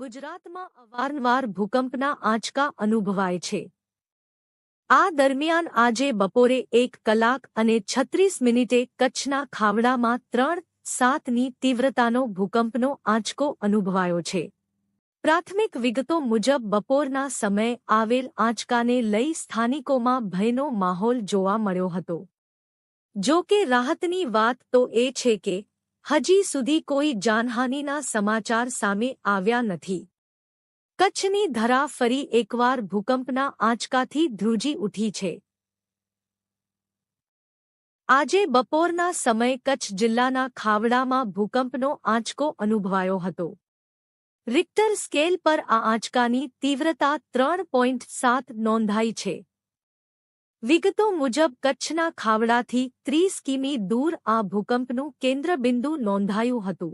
ગુજરાતમાં અવારનવાર ભૂકંપના આંચકા અનુભવાય છે. આ દરમિયાન આજે બપોરે એક કલાક અને છત્રીસ મિનિટે કચ્છના ખાવડામાં ત્રણ સાતની તીવ્રતાનો ભૂકંપનો આંચકો અનુભવાયો છે. પ્રાથમિક વિગતો મુજબ બપોરના સમયે આવેલ આંચકાને લઈ સ્થાનિકોમાં ભયનો માહોલ જોવા મળ્યો હતો. જો કે રાહતની વાત તો એ છે કે હજી સુધી કોઈ જાનહાનિના સમાચાર સામે આવ્યા નથી. કચ્છની ધરા ફરી એકવાર ભૂકંપના આંચકાથી ધ્રુજી ઉઠી છે. આજે બપોરના સમયે કચ્છ જિલ્લાના ખાવડામાં ભૂકંપનો આંચકો અનુભવાયો હતો. રિક્ટર સ્કેલ પર આ આંચકાની તીવ્રતા ત્રણ પોઈન્ટ સાત નોંધાઈ છે. વિગતો મુજબ કચ્છના ખાવડાથી ત્રીસ કિમી દૂર આ ભૂકંપનું કેન્દ્રબિંદુ નોંધાયું હતું.